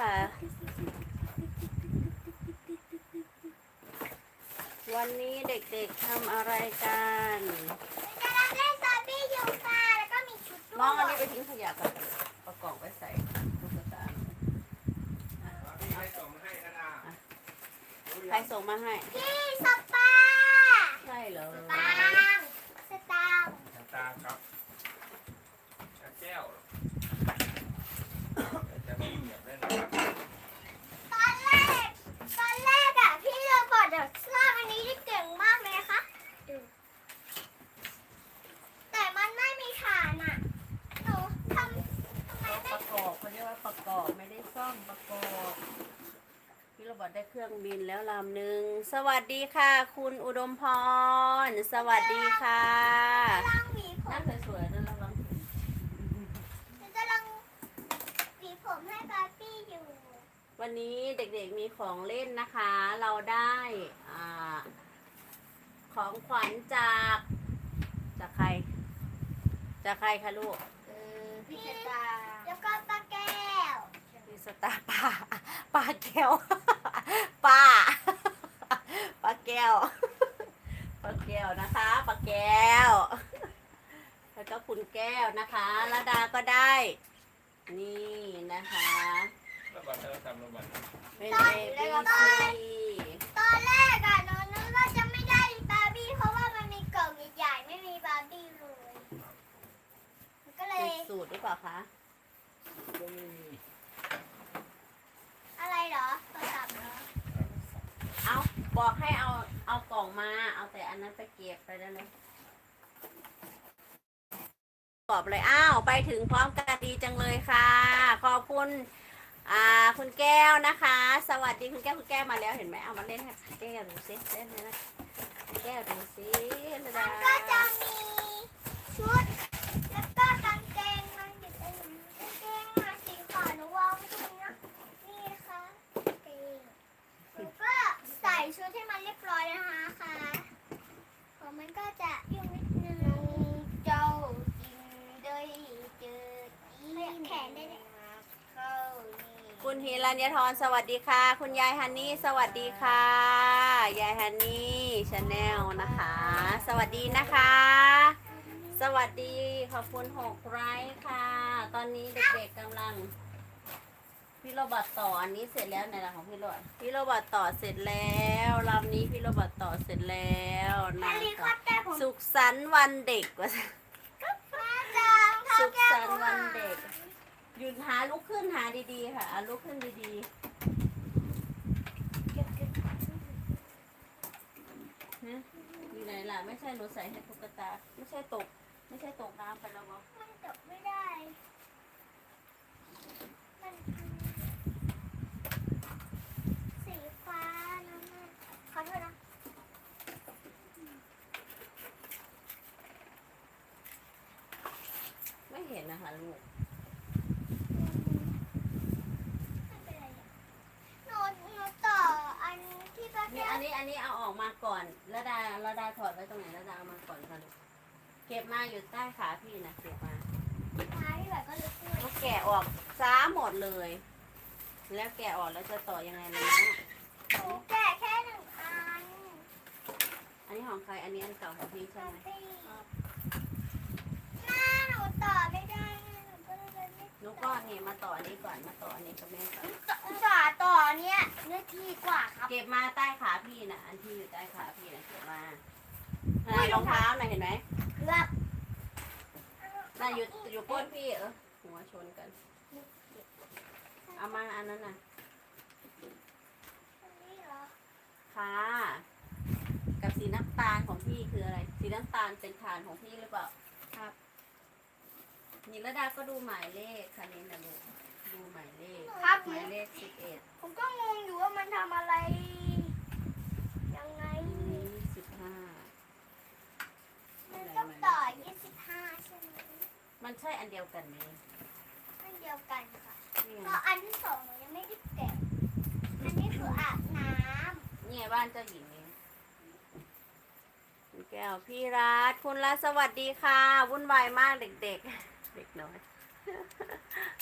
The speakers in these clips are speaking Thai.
วันนี้เด็กๆทำอะไรกันกำลังเล่นบาร์บี้อยู่ค่ะแล้วก็มีชุดด้น้องอันวนี้ยไปทิ้งขยะกันเอากล่องไว้ใส่ตุ๊กตาใครส่งมาให้นะดาใครส่งมาให้ พี่สปาใช่เหรอตางสตางค์ตาครับแก้วจะมีเหยียบได้นะครับ ตอนแรก ตอนแรกอะพี่โรบอทอะสร้างอันนี้ได้เก่งมากเลยนะคะดูแต่มันไม่มีฐานอะหนูทำทำไม เขาป ไม่ ระกอบเขาเรียกว่าประกอบไม่ได้ซ่อมประกอบพี่โรบอท ได้เครื่องบินแล้วลำหนึ่ง สวัสดีค่ะ คุณอุดมพร สวัสดีค่ะลองหวีผนั่มงสวยๆนั่นระวังหนูจะลองหวีผมให้บาร์บี้อยู่ วันนี้เด็กๆมีของเล่นนะคะ เราได้อ่าของขวัญจาก จากใคร จากใครคะลูกเออพี่สตา แล้วก็ป้าแก้วพี่สตาร์ป้าป้าแก้ว ป้าป้าแก้วป้าแก้วนะคะป้าแก้ว แล้วก็คุณแก้วนะคะระดาก็ได้ นี่นะคะแล้วบัตรเธอทำแล้วบัตรเป็นเบบี้ซีตอนแรกอะหนูนึกว่าจะไม่ได้บาร์บี้เพราะว่ามันมีกล่องใหญ่ๆไม่มีบาร์บี้เลยหนูก็เลติยดสูตรหรือเปล่าคะก็ไม่มี อะไรเหรอโทรศัพท์เหรอ เอาบอกให้เอาเอากล่องมา เอาแต่อั นั้นไปเก็บไปได้เลยตอบเลยอ้าวไปถึงพร้อมกันดีจังเลยค่ะ ขอบคุณอ่าคุณแก้วนะคะ สวัสดีคุณแก้วคุณแก้วมาแล้วเห็นไหมเอามาเล่นให้แก้วดูซิเล่นเลยนะแก้วดูซิระมันก็จะมีชุดแล้วก็กางเกงมันอยู่ตรงนี้กางเกงมาสีขาวหนูวางไว้ตรงนี้นะนี่ค่ะกางเกงหนูก็ใส่ชุดให้มันเรียบร้อยนะคะ มันก็จะยุ่งนิดนึงเจ้าจิงด้วยเจออีแขนได้เข้านี่คุณฮิรัญญทรสวัสดีค่ะ คุณยายฮันนี่สวัสดีค่ะ ยายฮันนี่ชาแนลนะคะ สวัสดีนะคะ สวัสดีขอบคุณหกไลค์ค่ะ ตอนนี้เด็กๆกำลัง พี่โรบัตต่ออันนี้เสร็จแล้วในหลังของพี่โรบัตพี่โรบัตต่อเสร็จแล้วลำนี้พี่โรบัตต่อเสร็จแล้วแฮนะร์รี่พอคะตเตอร์ผมสุขสันต์วันเด็กว่ามาจังสุขสันต์วันเด็กหยุดหาลุกขึ้นหาดีๆค่ะอะลุกขึ้นดีๆฮะอยู่ไหนล่ะไม่ใช่หนูใส่ให้ตุ๊กตาไม่ใช่ตก ไม่ใช่ตกน้ำไปแล้ววะมันจบไม่ได้ มันสีฟ้านะแม่ขอโทษนะ ไม่เห็นนะคะลูก ไม่เป็นไรอะหนูหนูต่ออันที่ป้า นี่ แก้ อั วน นี้อันนี้เอาออก มาก่อนระดาระดาถอดไว้ตรงไหนระดาเอามาก่อนค่ะลูกเก็บมาอยู่ใต้ขาพี่นะเก็บมาท้ายแบบก็ลึกด้วยแล้วแกะออกซ้าหมดเลย แล้วแกะออกแล้วจะต่อยังไงนะหนูแกะแค่หนึ่งอันอันนี้ของใครอันนี้อันเก่าของพี่ใช่บาไหมร์บี้หน้าหนูต่อไม่ได้หนูก็เลยไม่หนูก็นี่มาต่ออันนี้ก่อนมาต่ออันนี้กับแม่ก่อน ต่อต่อเนี้ยเนื้อที่กว่าครับ เก็บมาใต้ขาพี่นะอันที่อยู่ใต้ขาพี่นะเก็บมาน่ะรองเท้าน่ะเห็นไหมเกือบน่ะอยู่อยู่ก้นพี่เออหัวชนกัน เอามาอันนั้นน่ะอันนี้เหรอค่ะกับสีน้ำตาลของพี่คืออะไร สีน้ำตาลเป็นฐานของพี่หรือเปล่า ครับนิรดาก็ดูหมายเลขค่ะนี่นะลูก ดูหมายเลขครับหมายเลขสิบเอ็ดผมก็งงอยู่ว่ามันทำอะไร ยังไง นี้สิบห้ามันต้องต่อ 25 ใช่ไหมมันใช่อันเดียวกันไหมอันเดียวกันค่ะนี่ก็ไงอันที่สองหนูยังไม่ได้แกะอันนี้คืออาบน้นี่ไงบ้านเจ้าหญิงนี่คุณแก้วพี่รัฐคุณรัฐสวัสดีค่ะ วุ่นวายมากเด็กๆ เด็กน้อย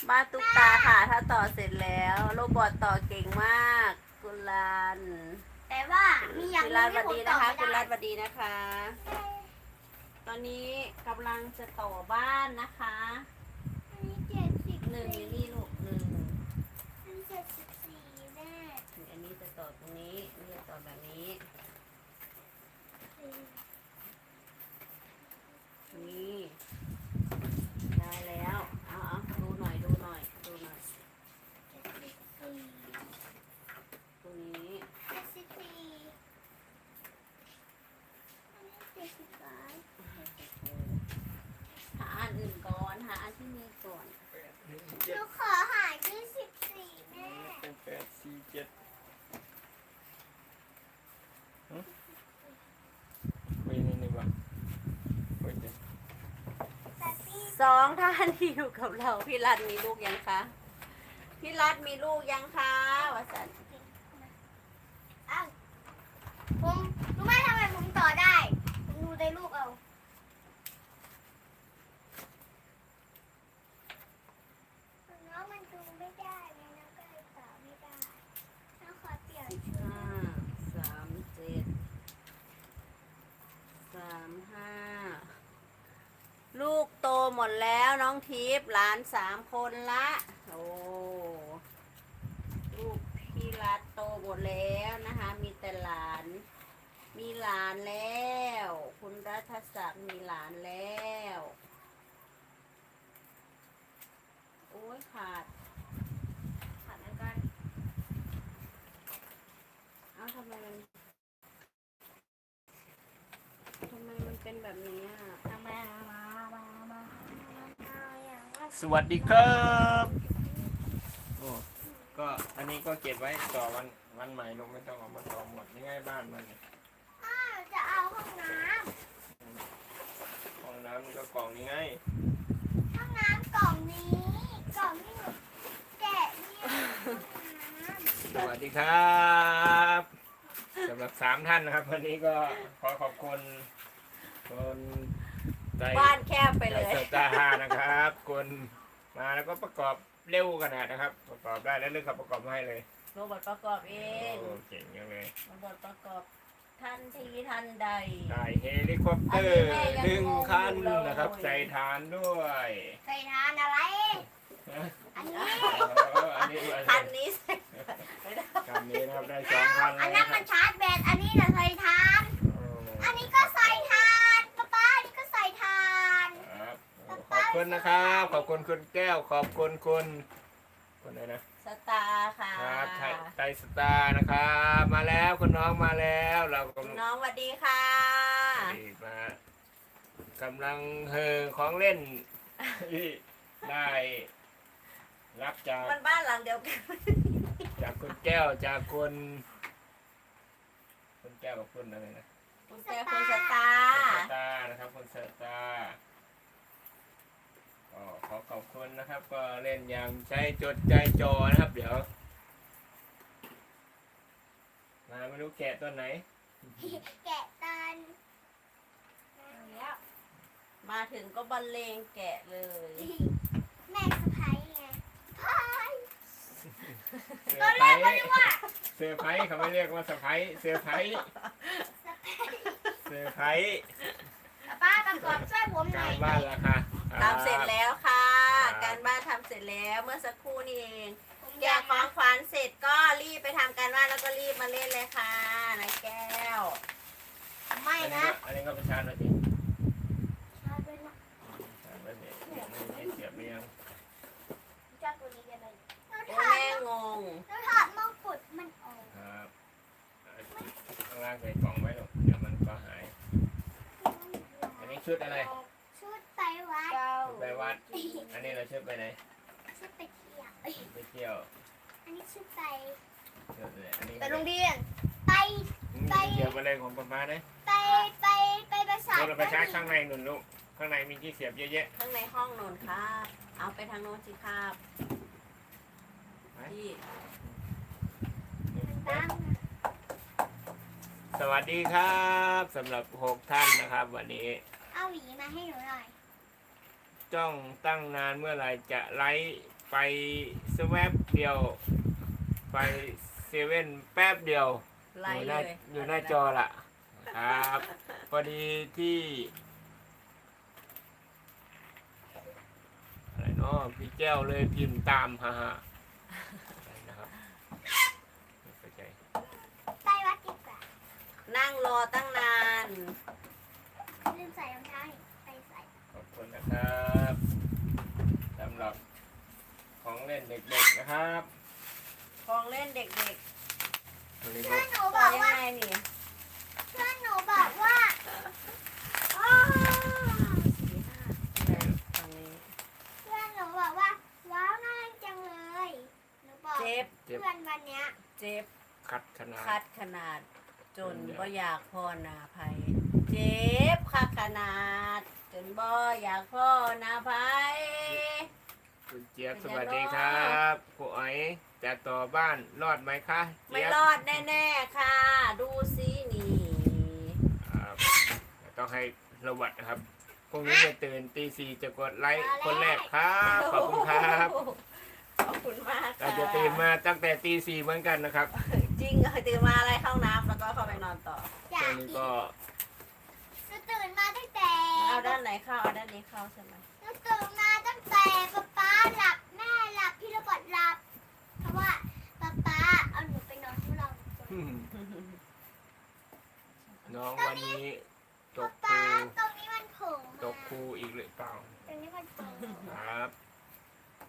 บ้านตุ๊กตาค่ะ ถ้าต่อเสร็จแล้ว โรบอทต่อเก่งมากกุลันแต่ว่ามีอย่างกุหลันึนงสวัที่สผมดีต่อนะคะไม่กุลัได้นสวัสดีนะคะ ตอนนี้กำลังจะต่อบ้านนะคะอันนี้เจ็ดสิบหนึ่งลิลลี่ลูกหนึ่ง อันนี้เจ็ดสิบสี่แม่ อันนี้จะต่อตรงนี้อันนี้จะต่อแบบนี้ นี่ได้แล้วเอาเอาดูหน่อยดูหน่อยดูหน่อย เจ็ดสิบสี่ ตรงนี้ เจ็ดสิบสี่อันนี้เจ็ดสิบสาม หาอันอื่นก่อนหาอันที่มีก่อน แปดหนึ่ง ห เจ็ด นูขอหายี่สิบสี่แม่ เป็นแปดสี่เจ็ดหึคุยนี่นี่วะคุยเจ็ด แต่พี่ สองท่านที่อยู่กับเรา พี่รัตมีลูกยังคะ พี่รัตมีลูกยังคะวสันต์ อ้าวผมรู้ไหมทำไมผมต่อได้ผมดูในลูกเอาน้องมันดูไม่ได้ไงน้องก็เลยต่อไม่ได้น้องขอเปลี่ยนชุด ห้าสามเจ็ดสามห้าลูกโตหมดแล้วน้อง ทิพย์หลานสามคนละ โอ้ลูกพี่รัฐโตหมดแล้วนะคะ มีแต่หลาน มีหลานแล้ว คุณรัฐศักดิ์มีหลานแล้วโอ้ยขาดขาดแล้วกัน เอาทำไมมันทำไมมันเป็นแบบนี้อะ มามามามามาเอาอย่างว่า สวัสดีครับโอ้ก็อันนี้ก็เก็บไว้ต่อวันวันใหม่ลูกไม่ต้องเอามาต่อหมดนี่ง่ายบ้านมันเนี่ยอ้าวจะเอาห้องน้ห้องน้ำมันก็กล่องนี้ไงำห้องน้ำกล่องนี้กล่องที่หนูแกะเนี่ยห้องน้ำสวัสดีครับสำหรับสามท่านนะครับ วันนี้ก็ขอขอบคุณคน ใจบ้านแคบไปเลยใจสตาร์ฮานะครับ คนมาแล้วก็ประกอบเร็วขนาดนะครับ ประกอบได้แล้วเรื่องขับประกอบมาให้เลยโรบอทประกอบเองโอ้เก่งจังเลยโรบอทประกอบทันทีทันใด ได้เฮลิคอปเตอร์อันนี้แม่ยังหนึ่งคันงงอยู่เลยนะครับ ใส่ฐานด้วยเคยทานอะไรนะอันนี้อ๋ออันนี้คันนี้ใส่ไม่ได้คันนี้นะครับได้สองคันอัแล้นวนั้นนะคมัรับนชาร์จแบต อันนี้น่ะเคยทาน โอ้อันนี้ก็ใส่ทานป๊าป๊าอันนี้ก็ใส่ทาน ครับ ขอบคุณนะครับ ขอบคุณคุณแก้ว ขอบคุณคุณคนไหนนะสตาร์ค่ะครับไทยไทยสตาร์นะครับ มาแล้วคุณน้องมาแล้ว เรากำลังน้องสวัสดีค่ะมากำลังเฮอของเล่นที่ได้รับจากมันบ้านหลังเดียวกันจากคุณแก้วจากคุณคุณแก้วกับคุณอะไรนะคุณแก้วคุณสตาคุณร์สตาร์นะครับคุณสตาร์ ก็ขอขอบคุณนะครับ ก็เล่นอย่างใจจดใจจ่อนะครับ เดี๋ยวมาไม่รู้แกะตัวไหน แกะตันแล้วมาถึงก็บรรเลงแกะเลย แม่สะพ้ายไงพายเซตออนร์แรไพรกก็นึกส์ว่าเซอร์ไพรส์เขาไม่เรียกว่าเซอร์ไพรส์เซอร์ไพรส์สะพ้ายเซอร์ไพรส์ป้าประกอบช่วยผมหน่กาอยรบ้านราคา ทำเสร็จแล้วค่ะครับการบ้านทำเสร็จแล้วเมื่อสักครู่นี่เองผมแกะของขวัญเสร็จก็รีบไปทำการบ้านแล้วก็รีบมาเล่นเลยค่ะนายแก้ว ไม่อันนี้นะก็อันนี้ก็เป็นชาร์จไว้สิชาร์จไว้นะชาร์จไว้เนี่ยเนี่ยไม่เสียบเรียงชาร์จตัวนี้กันเลยเราโอ้ถอดแม่งง เราถอดมงกุฎมันออกครับข้างล่างใส่กล่องไว้หรอกเดี๋ยวมันก็หาย อันนี้ชุดอะไรชุดไปวัดชุดไปวัด อันนี้เราชุดไปไหนชุดไปเที่ยวเอ้ยไปเที่ยว อันนี้ชุดไปชุดเลยอันนี้ไปโรงเรียน ไป ไปเที่ยวไปเลยของป้าป้าเนี่ยไป ไป ไปประสาทเราไปชาร์จข้างในหนุนลูก ข้างในมีที่เสียบเยอะแยะ ข้างในห้องนอนค่ะ เอาไปทางโน้นสิครับไปพี่ตามสวัสดีครับสำหรับหกท่านนะครับ วันนี้ เอาหวีมาให้หนูหน่อย จ้องตั้งนานเมื่อไหร่จะไลฟ์ไปสแวบเดียว ไปเซเว่นแป๊บเดียวไล่อยู่หเลน้ายอยู่หน้าจอละครับพอดีที่อะไรเนาะพี่แก้วเลยพิมพ์ตามฮ่าฮ่าอะไรนะครับไม่เข้าใจไปวัดดีกว่านั่งรอตั้งนานลืมใส่รองเท้าอีกไปใส่ ขอบคุณ นะครับสำหรับของเล่นเด็กๆนะครับของเล่นเด็กวันนี้เพื่ก็อนหนูๆบต่ออกยังว่าไงนี่เพื่อนหนูบอกว่าอ้าวสี่ห้าแปดตรงนี้เพื่อนหนูบอกว่าว้าวน่ารักจังเลยหนูบอกเจ็บเพื่อนวันเนี้ยเจ็บคัดขนาดคัดขนาด จนจนอยากบ่อยากพ่อนาภัย เจ็บคัดขนาดจ นบ่อยากพ่อนาภัยคุณเจี๊ยบเป็นสไงวัสดีเนาะครับครูอ๋อยจะต่อบ้านรอดไหมคะไม่เจี๊ยบรอดแน่ๆค่ะ ดูสินี่ครับต้องให้ระวัดนะครับพรุ่งนี้จะตื่นตีสี่จะกดไลค์คนแรกครับขอบคุณครับขอบคุณมากเราค่ะจะตื่นมาตั้งแต่ตีสี่เหมือนกันนะครับจริงเหรอตื่นมาอะไรเข้าน้ำแล้วก็เข้าไปนอนต่ออตยาอกนนี้กินก็หนูตื่นมาตั้งแต่เอาด้าน ไหนเข้าเอาด้านนี้เข้าใช่ไหมตื่นมาตั้งแต่ป๊าป๊าหลับแม่หลับพี่ระบดหลับ เพราะว่าป๊าป๊าเอาหนูไปนอนที่เราอืมน้องวันนี้ตป๊ากคป๊ารูตรงนี้มันโผล่มาตกครูอีกหรือเปล่าตรงนี้มันโผล่มาครับ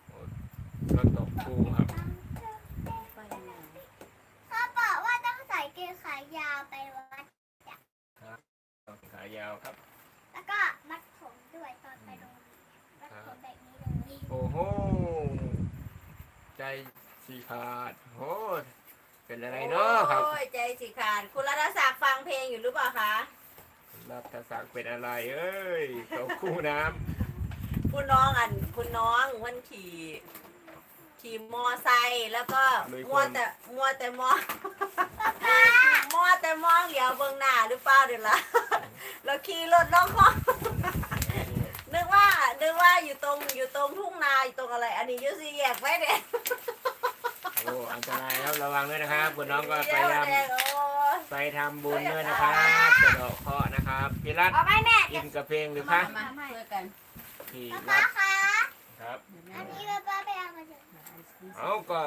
โอ้ก็ตกครูครับไปยังไงเขาบอกว่าต้องใส่เกงขายาวไปวัด ขายาวครับแล้วก็มัดผม ด้วยตอนไปโรงเรียนมัดผมแบบนี้เลยโอ้โห ใจสีขาดโอ้เป็นอะไรเนาะครับโอ้ยใจสิขาดคุณรัตศักดิ์ฟังเพลงอยู่หรือเปล่าคะ รัฐศักดิ์เป็นอะไรเอ้ยตกคู่น้คุณน้องอันคุณน้องวันขี่ขี่มอไซค์แล้วก็มัวแต่มัวแต่มอง มัวแต่มองเหลียวเบื้องหน้าหรือเปล่าเดี๋ยวละแล้วขี่รถน้องคอำนึก ว่านึกว่าอยู่ตรงอยู่ตรงทุ่งนาอยู่ตรงอะไร อันนี้อยูซีแยกไว้เด็กโอ้อันตรายครับระวังด้วยนะครับคุณน้องก็พเดี๋ยยาามวยเด็กโอ้ยไปทำบุญด้วยนะครับกระโดดเคราะห์นะครับพี่รัตเอาไปแม่อินกับเพลงหรือมาคะมาช่วยกันพี่ป๊ารัป๊าตคะครับอันนี้ป๊าป๊าไปเอามาจากเอาก็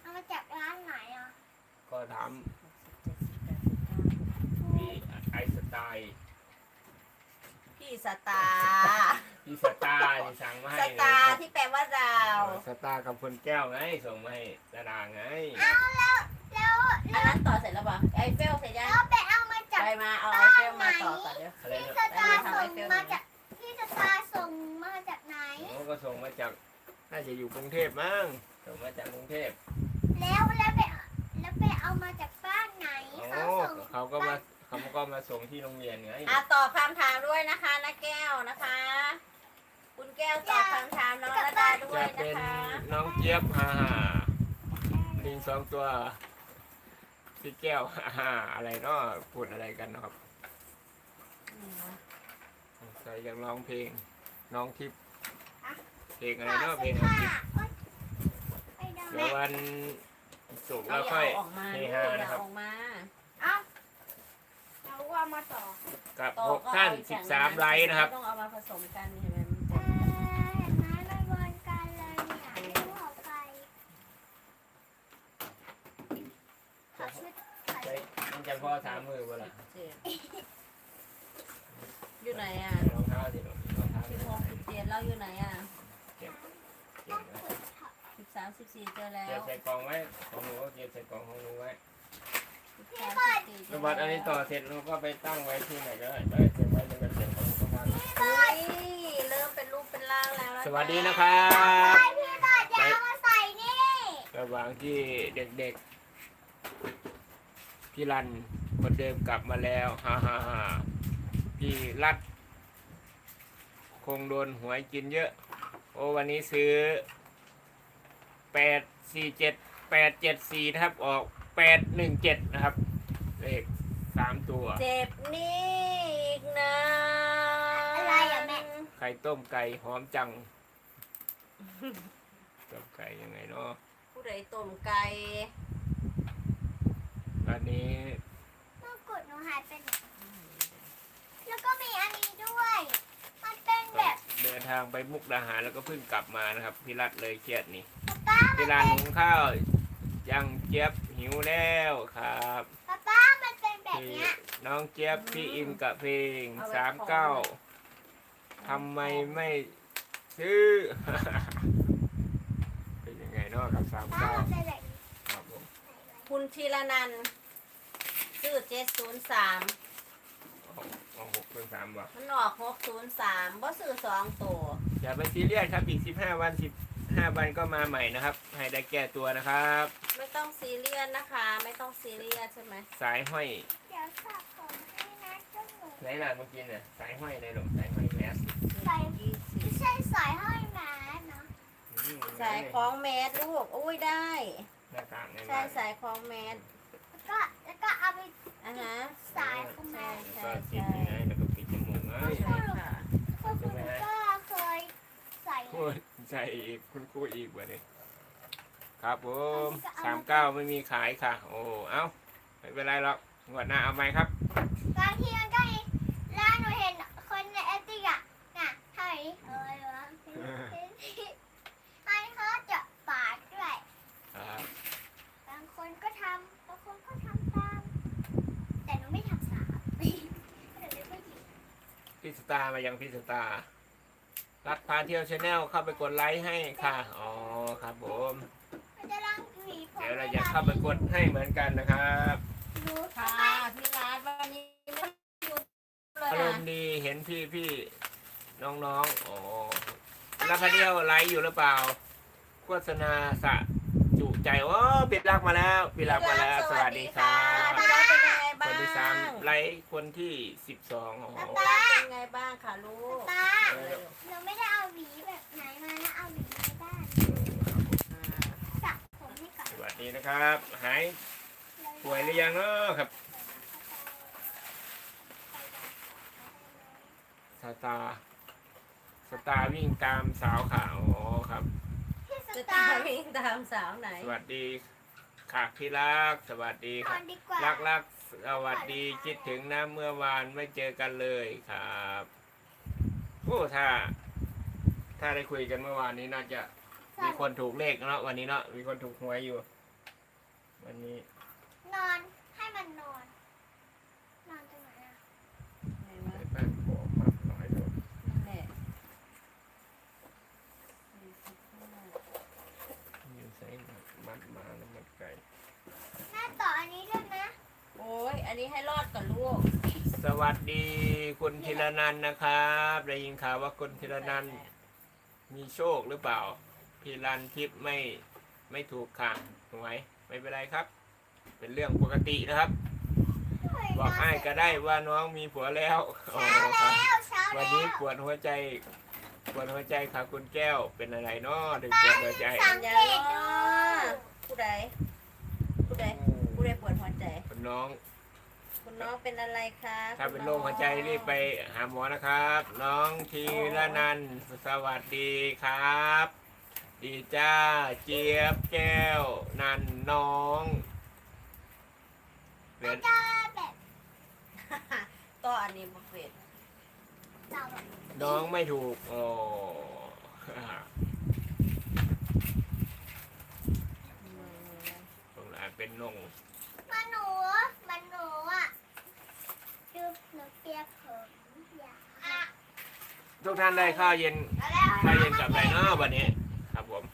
เอามาจากร้านไหนอะก็ถามพี่ไอสไตล์พี่ สตาร์พี่สตาร์ที่สั่งมาให้สนะตาคร์รับที่แปลว่าดาว สตาร์กับคนแก้วไงส่งมาให้ดาดาไงเอาแล้วแล้วอันนั้นต่อเสร็จแล้วป่ะไอเฟลเสร็จยังแล้วไปเอามาจากไปมาเอาไอเฟลมาต่อก่อนเดี๋ยวอะไรพี่นะสตาร์ส่งมาจากพี่สตาร์ส่งมาจากไหน เขาก็ส่งมาจากน่าจะอยู่กรุงเทพมั้งส่งมาจากกรุงเทพแล้วแล้วไปแล้วไปเอามาจากบ้านไหนโอ้เขาส่งเขาก็มา เขาก็มาส่งที่โรงเรียนไงอะตอบคำถามด้วยนะคะนะแก้วนะคะ คุณแก้วตอบคำถามน้องระดาด้วจะยนะเป็นคะน้องเจี๊ยบฮ่าฮ่าลิงสองตัวพี่แก้วฮ่าฮ่าอะไรเนาะพูดอะไรกันเนาะครับใส่ยังร้องเพลง น้องทิพย์เพลงอะไรเนาะเพลงน้องทิพย์ไปดังเดี๋ยววันศุกร์เอาแล้วอย่าค่อยเอาออกมาเฮลูกฮาอย่านะครับออกมาเอาเรา ว่ามาต่อกับต่อหกก็ท่านเออีสิบอย่งสามไลค์นะครับ ต้องเอามาผสมกันเห็นไหมเออเห็นไหมมันวนกันเลยเนี่ยไม่รู้ออกไปขอชุดขอใช่ชุดมันจะพอสามมือบ่ล่ะเจ็ดอยู่ไหนอะรองเท้าสิรองเท้าสิบหกสิบเจ็ดเราอยู่ไหนอะเก็บต้องไว้ฝึกถอดสิบสามสิบสี่เจอแล้เก็บว ใส่กล่องไว้ของหนูก็เก็บใส่กล่องของหนูไว้ สิบสามสิบสี่เจแล้อวบัดอันนี้ต่อเสร็จเราก็ไปตั้งไว้ที่ไหนก็ได้ได้เก็บไว้ในกระเป๋าของทุกท่านเฮ้ยเริ่มเป็นรูปเป็นร่างแล้วนะสวัสดีนะครับพี่บาดยามาใส่นี่ระหว่างที่เด็กๆพี่รันคนเดิมกลับมาแล้วฮ่าฮ่าฮ่าพี่รัด คงโดนหวยกินเยอะ โอ้วันนี้ซื้อแปดสี่เจ็ดแปดเจ็ดสี่นะครับออก ปดหนึ่งเจ็ดนะครับ เลขสามตัว เจ็บนี่อีกนะอะไรอะแม่คไข่ต้มไก่หอมจัง ต้มไก่ยังไงเนาะผู้ใดต้มไก่อันนี้มงกุฎหนูหายไปไหนแล้วก็มีอันนี้ด้วย มันเป็นแบบเดินทางไปมุกดาหารแล้วก็เพิ่งกลับมานะครับ พี่รัดเลยเครียดนี่ป้าที่ร้านหุงข้าว ยังเจี๊ยบหิวแล้วครับป้าป้ามันเป็นแบบพี่เนี้ยน้องเจี๊ยบพี่อินกับเพลงสามเก้าทำไมไม่ซื้อ เป็นยังไงเนาะกับสามป้าเก้ามันเป็นแบบนี้ครับผมคุณธีรนันท์ซื้อเจ็ดศูนย์สามเอาเอาหกเป็นสามว่ะมันออกหกศูนย์สามบ่ซื้อสองตัว อย่าไปซีเรียสครับอีกสิบห้าวันสิบ ห้าวันก็มาใหม่นะครับ ให้ได้แก้ตัวนะครับ ไม่ต้องซีเรียสนะคะ ไม่ต้องซีเรียสใช่ไหมสายห้อยเดี๋ยวสับผมให้นะเจ้าหนูไหนล่ะเมื่อกี้เนี่ยสายห้อยในหลงสายห้อยแมสใส่ยี่สิไม่บใช่สายห้อยแมสนะอืมสายคล้องแมสลูกอุ้ยได้ หน้ากากในใช่สายคล้องแมสแล้วก็แล้วก็เอาไปอะฮะ สายของแมสแล้วก็ติดยังไงแล้วก็ปิดจมูกไงใช่ค่ะ ก็คุณก็เคยใส่พูด ใส่อีกคุณครูอีกวันนี้ครับผมสามเก้าไม่มีขายค่ะ โอ้เอ้าไม่เป็นไรหรอกงวดหน้าเอาไหมครับบางทีมันก็มีแล้วหนูเห็นคนในเอติกอะน่ะเท่าไหร่เอ้ยวะอันเขาจะปาดด้วยครับบางคนก็ทำบางคนก็ทำตาม แต่หนูไม่ทำสามหนูเป็นผู้หญิงพี่สตาร์มายังพี่สตาร์ รักพาเที่ยวชาแนลเข้าไปกดไลค์ให้ค่ะ อ๋อครับผมมันจะล้างหวีผมเดี๋ยวเราจะเข้าไปกดให้เหมือนกันนะครับหนูค่ะทำไมพี่รัฐวันนี้ไม่หยุดเลอายรนะมณ์ดีเห็นพี่พี่น้องๆ อ๋อรับพาเที่ยวไลค์อยู่หรือเปล่า โฆษณาสะจุใจโอ้ปิดรักมาแล้วปิดรักมาแล้ว สวัสดีครับ พี่รัฐเป็น ยังไงคบ้างนที่สามไลค์คนที่สิบสองอ๋อพี่รัฐเป็นยังไงบ้างคะลูกตาเออหนูไม่ได้เอาหวีแบบไหนมานะเอาหวีในบ้านสระผมให้ก่อนสวัสดีนะครับ หายป่วยหรือยังเนาะครับสตาร์สตาร์วิ่งตามสาวขาวอ๋อครับพี่สจะตาตามร์วิ่งตามสาวไหน สวัสดีค่ะพี่รัก สวัสดีนคอรับนดีกว่ารักรัก สวัสดีคิดถึงนะเมื่อวานไม่เจอกันเลยครับโอ้ถ้า ถ้าได้คุยกันเมื่อวานนี้น่าจะมีคนถูกเลขเนาะวันนี้เนาะมีคนถูกหวยอยู่ วันนี้ นอนให้มันนอนนอนตรงไหนอะ ไหนวะ ไปแป้งโขกมาหน่อยดู นั่นแหละสี่สิบห้า อยู่ใส่มัดมาแล้วมัดไก่ แม่ต่ออันนี้ด้วยนะ โอ้ย อั นนี้ให้รอดกับลูกสวัสดีคุณธีรนันท์นะครับได้ยินข่าวว่าคุณธีรนันท์มีโชคหรือเปล่าพี่รันทิพย์ไม่ไม่ถูกค่ะหวยไม่เป็นไรครับ เป็นเรื่องปกตินะครับ บอกให้ก็ได้ว่าน้องมีผัวแล้วโอ้เช้าครับแล้วเช้าวันแล้นี้วปวดหัวใจปวดหัวใจค่ะคุณแก้วเป็นอะไรเนาะถึงปวดหัวใจสังเกตดูผู้ใดผู้ใดผู้ใดปวดหัวใจคุณน้องคุณ น้องเป็นอะไรคะถ้าเป็นคุณโรน้คองหัวใจรีบไปหาหมอนะครับ น้องธีรนันท์สวัสดีครับ ดีจ้าเจี๊ยบแก้ว นันน้องเหลือจะแบบก็อันนี้บุฟเฟ่ต์เราแบบน้องไม่ถูกโอ้ตรงนั้นเป็นนง มันหนูมันหนูอะดูหนูเปียกผมอยากอะ ทุกท่านได้ข้าวเย็นเอาแล้วข้าวเย็นกับอะไรเนาะวันนี้ ครับผม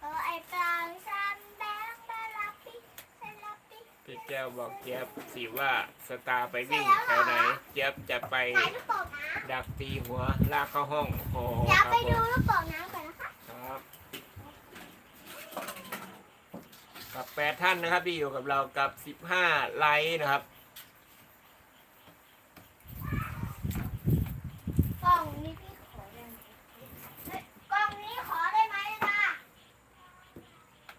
เออไอ้ปลางซันแบงแบลับปี้แบลับปี้พี่แก้วบอกเจี๊ยบสิว่าสตาร์ไปวิ่งแถวไหนเจี๊ยบจะไปใส่ลูกโป่งน้ดักตีหัวลากเข้าห้องโอ้ำเดี๋ยวครัไปบผดูมลูกโป่งน้ำก่อนนะคะครับกับแปดท่านนะครับที่อยู่กับเรากับสิบห้าไลค์นะครับ กล่องนี้พี่ขอได้ไหมเฮ้ยกล่องนี้ขอได้ไหมล่ะ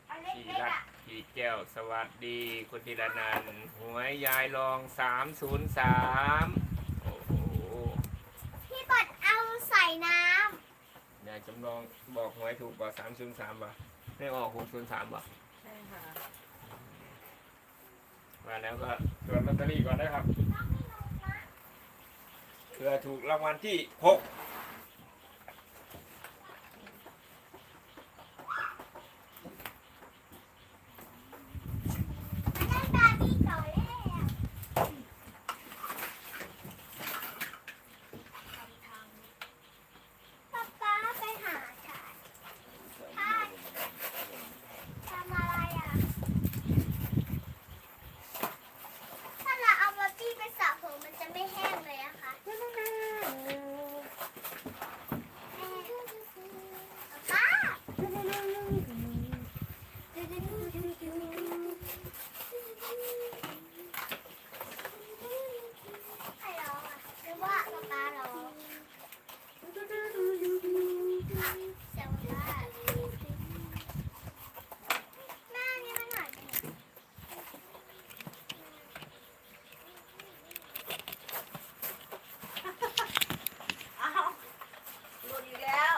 อันเล็ พี่ ก รั ๆ ต อะ พี่แก้ วสวัสดีคุณธีรนันท์หวยยายรองสามศูนย์สามโอ้โหพี่บอดเอาใส่น้ยายจำลองบอกหวยถูกกว่าสามศูนย์สามป่ะไม่ออกหกศูนย์สามป่ะใช่ค่ะมาแล้วก็ตรวจลอตเตอรี่ก่อนนะครับเพื่อถูกรางวัลที่หกำมาได้บาร์บี้ต่อแล้วป๊าป๊าไปหาฉันทำอะไรอะ ถ้าเราเอาบาร์บี้ไปสระผมมันจะไม่แห้งเลยอะคะป๊า ใครร้องอะหรือว่าป๊าป๊าร้องเสียงว่าแม่นี่มันหน่อยดิ อ้าวหลุดอีกแล้ว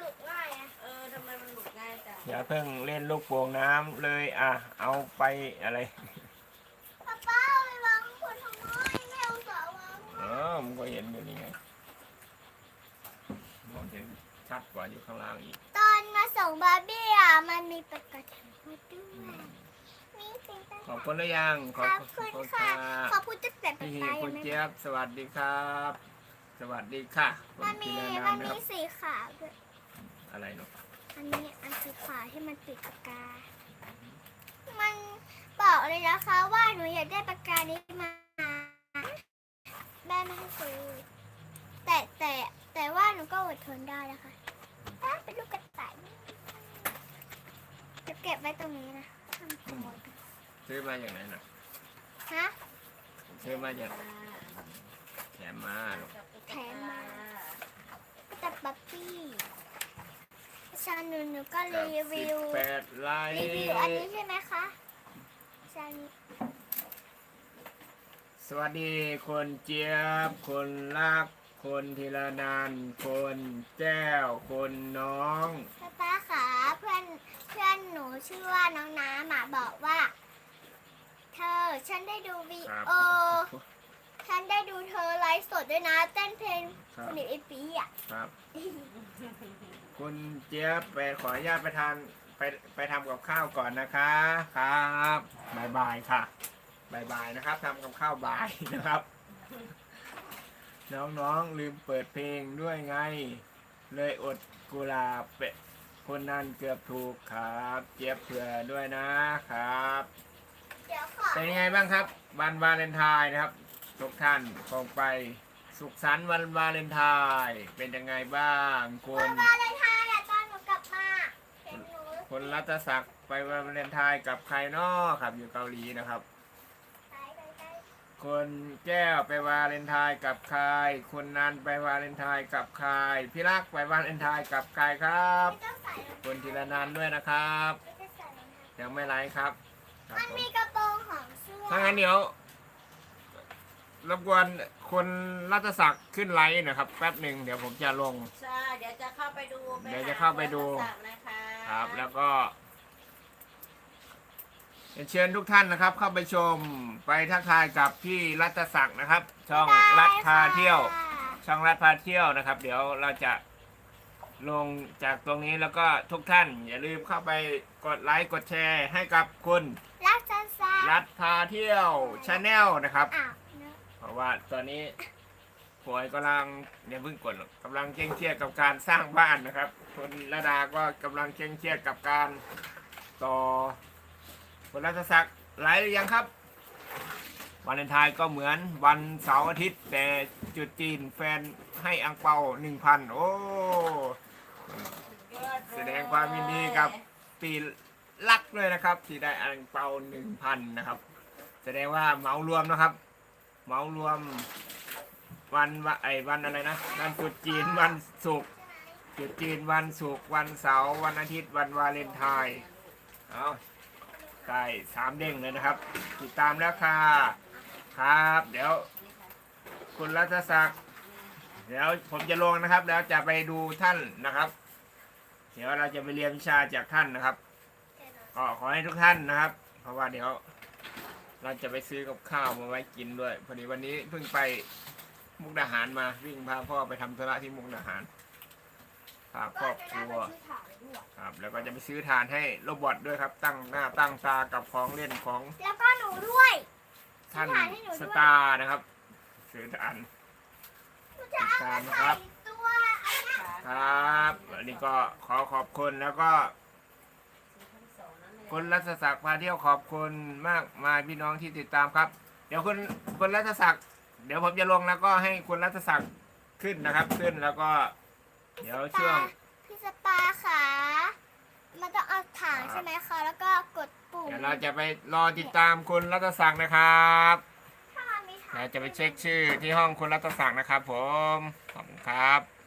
หลุดง่ายอะ เออทำไมมันหลุดง่ายจัง อย่าเพิ่งเล่นลูกโป่งน้ำเลยอะเอาไปอะไรป๊าป๊าเอาไปวางบนทำไมไม่เอาสาววางเออมันก็เห็นอยู่นี่ไงมองเห็นชัดกว่าอยู่ข้างล่างอีก ตอนมาส่งบาร์บี้อะมันมีปากกาถังมาด้วยมีสิ่งต่างขอบคุณหรือยังขอบขอบคุณค่ะค่ะขอบคุณตั้งแต่ป๊าพี่ป๊าคุยัณงไม่เจี๊ยบสวัสดีครับ สวัสดีค่ะคุณมันธีมีรมันันนท์นะคมีรับสีขาวด้วยอะไรเนาะ อันนี้อันสีขาวที่มันติดปากกา มันบอกเลยนะคะว่าหนูอยากได้ปากกานี้มาแม่ไม่ให้ซื้อแต่แต่แต่ว่าหนูก็อดทนได้นะคะอะเป็นลูกกระต่ายจะเก็บไว้ตรงนี้นะทำตัวซื้อมาอย่างไหนน่ะฮะซื้อมาจากแถมมาลูกแถมมาแต่บัปปี้ ชาหนูหนูก็รีวิวแปดไลรีค์วิวอันนี้ใช่ไหมคะชานี้สวัสดีคนเจี๊ยบ คนรัก คนธีรนันท์คนแก้ว คนน้องป้าป้าขาเพื่อนเพื่อนหนูชื่อว่าน้องน้ำอะบอกว่า เธอฉันได้ดูวีครับโอฉันได้ดูเธอไลฟ์สดด้วยนะเต้นเพลงครับคนอื่นไอปีอะครับ คุณเจี๊ยบไปขออนุญาตไปทานไปไปทำกับข้าวก่อนนะคะครับบายบายค่ะบายบายนะครับทำกับข้าวบ่ายนะครับ น้องๆลืมเปิดเพลงด้วยไง เลยอดกุหลาบเป็ดคนนั้นเกือบถูกครับ เจี๊ยบเผื่อด้วยนะครับเดี๋ยวขอเป็นยังไงบ้างครับ วันวาเลนไทน์นะครับ ทุกท่านคงไป สุขสันต์วันวาเลนไทน์เป็นยังไงบ้างคุวัณนวาเลนไทน์อะตอนหนูกลับมาเห็นหนูคุณรัตศักดิ์ไปวาเลนไทน์กับใครน้อครับอยู่เกาหลีนะครับไปไปไปคนแก้วไปวาเลนไทน์กับใครคุณนันไปวาเลนไทน์กับใครพี่รักไปวาเลนไทน์กับใครครับ ไม่ต้องใส่รองคุณธีรนันท์ด้วยนะครับ ไม่ต้องใส่รองเท้ายังไม่ไลฟ์ครับครับมันผมมีกระโปรงของเสื้อถ้างั้นเดี๋ยว รบกวนคุณรัตศักดิ์ขึ้นไลฟ์หนะครับ แป๊บหนึ่งเดี๋ยวผมจะลง ใช่เดี๋ยวจะเข้าไปดูไปเดี๋ยวหจะเข้าไปดูโทรศัพท์นะคะครับ แล้วก็เชิญทุกท่านนะครับ เข้าไปชมไปทักทายกับพี่รัตศักดิ์นะครับ ช่องรัฐพาเที่ยวค่ะช่องรัฐพาเที่ยวนะครับ เดี๋ยวเราจะลงจากตรงนี้แล้วก็ทุกท่าน อย่าลืมเข้าไปกดไลค์กดแชร์ให้กับคุณรักจันทรารัฐพาเที่ยวชาแนลนะครับ อ้าว เพราะว่าตอนนี้ป่วยกำลังอย่าเพิ่งกดหรอกกำลังเคร่งเครียดกับการสร้างบ้านนะครับคุณระดาก็กำลังเคร่งเครียดกับการต่อคุณรัฐศักดิ์ไลฟ์หรือยังครับวันเลนไทน์ก็เหมือนวันเสาร์อาทิตย์ แต่จุดจีนแฟนให้อังเปาหนึ่งพันโอ้แสดงความยินดีกับปีลักเลยนะครับ ที่ได้อังเปาหนึ่งพันนะครับ แสดงว่าเหมารวมนะครับ เหมารวม วันวะไอวันอะไรนะวันตรุษจีนวันศุกร์ตรุษจีนวันศุกร์วันเสาร์วันอาทิตย์วันวาเลนไทน์เอาได้สามเด้งเลยนะครับ ติดตามแล้วค่ะครับ เดี๋ยว คุณรัตศักดิ์เดี๋ยวผมจะลงนะครับ แล้วจะไปดูท่านนะครับ เดี๋ยวเราจะไปเรียนวิชาจากท่านนะครับก็ขอให้ทุกท่านนะครับ เพราะว่าเดี๋ยว เราจะไปซื้อกับข้าวมาไว้กินด้วย พอดีวันนี้เพิ่งไปมุกดาหารมาวิ่งพาพ่อไปทำธุระที่มุกดาหารพาครอบครัวครับ แล้วก็จะไปซื้อทานให้โรบอทด้วยครับ ตั้งหน้าตั้งตากับของเล่นของแล้วก็หนูด้วยท่านซื้อทานให้หนูด้วยสตาร์นะครับซื้อทานหนูจะเอามาใส่ตัวอันเนี้ยครับอันนี้ก็ขอขอบคุณแล้วก็ คุณรัชศักดิ์พาเที่ยวขอบคุณมากมายพี่น้องที่ติดตามครับ เดี๋ยวคุณคุณรัชศักดิ์เดี๋ยวผมจะลงแล้วก็ให้คุณรัชศักดิ์ขึ้นนะครับ ขึ้นแล้วก็ เดี๋ยวช่วง พี่สปาค่ะมันต้องเอาถ่านใช่ไหมคะ แล้วก็กดปุ่มเดี๋ยวเราจะไปรอติดตามคุณรัชศักดิ์นะครับถ้ามันมีถ่านเราจะไปเช็คชื่อที่ห้องคุณรัชศักดิ์นะครับ ผม ขอบคุณครับ